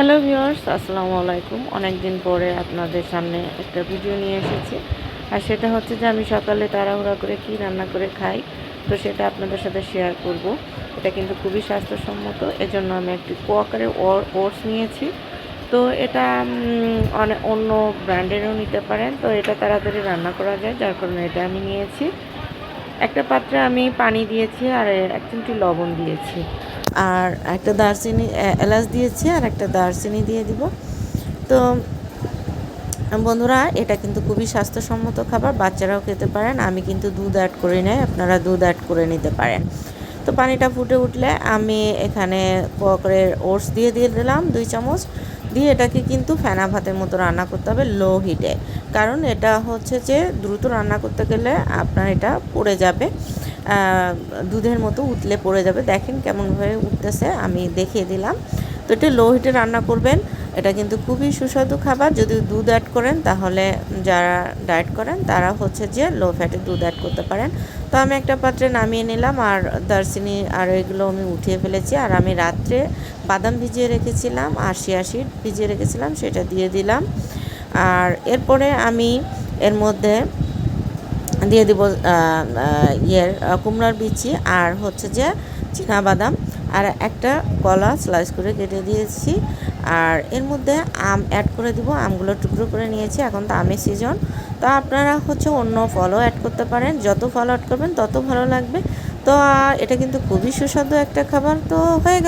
Hello viewers আসসালামু আলাইকুম। অনেক দিন পরে আপনাদের সামনে একটা ভিডিও নিয়ে এসেছি। আর সেটা হচ্ছে যে আমি সকালে তাড়াহুড়া করে কি রান্না করে খাই, তো সেটা আপনাদের সাথে শেয়ার করব। এটা কিন্তু খুবই স্বাস্থ্যসম্মত। এজন্য আমি একটি কোয়াকারের ওটস নিয়েছি। তো এটা অনেক অন্য ব্র্যান্ডেরও নিতে পারেন। তো এটা তাড়াতাড়ি রান্না করা যায়, যার কারণে এটা আমি নিয়েছি। একটা পাত্রে আমি পানি দিয়েছি আর এক চিমটি লবণ দিয়েছি। আর একটা দারচিনি এলাচ দিয়েছি আর একটা দারচিনি দিয়ে দিব। তো, বন্ধুরা, এটা কিন্তু খুবই স্বাস্থ্যসম্মত খাবার, বাচ্চারাও খেতে পারেন, আমি কিন্তু দুধ অ্যাড করে নাই, আপনারা দুধ অ্যাড করে নিতে পারেন। তো পানিটা ফুটে উঠলে আমি এখানে কোয়াকরের ওটস দিয়ে দিয়ে দিলাম, দুই চামচ। দিয়ে এটাকে কিন্তু ফেনা ভাতের মতো রান্না করতে হবে লো হিটে। কারণ এটা হচ্ছে যে দ্রুত রান্না করতে গেলে আপনার এটা পড়ে যাবে। দুধের মতো উতলে পড়ে যাবে। দেখেন কেমনভাবে উঠতেছে, আমি দেখিয়ে দিলাম। তো এটা লো হিটে রান্না করবেন। এটা কিন্তু খুবই সুস্বাদু খাবার। যদি দুধ অ্যাড করেন, তাহলে যারা ডায়েট করেন, তারা হচ্ছে যে লো ফ্যাটে দুধ অ্যাড করতে পারেন। তো আমি একটা পাত্রে নামিয়ে নিলাম, আর দারচিনি আর এগুলো আমি উঠিয়ে ফেলেছি। আর আমি রাত্রে বাদাম ভিজিয়ে রেখেছিলাম শিয়া সিড ভিজিয়ে রেখেছিলাম, সেটা দিয়ে দিলাম। আর এরপরে আমি এর মধ্যে দিয়ে দিব ইয়ের কুমড়ার বিচি আর হচ্ছে যে বাদাম আর একটা কলা স্লাইস করে কেটে দিয়েছি। আর এর মধ্যে আম অ্যাড করে দিব। আমগুলো টুকরো করে নিয়েছি। এখন তো আমের সিজন তো আপনারা হচ্ছে অন্য ফলও অ্যাড করতে পারেন। যত ফল অ্যাড করবেন, তত ভালো লাগবে। তো এটা কিন্তু খুবই সুস্বাদু একটা খাবার। তো হয়ে গেল।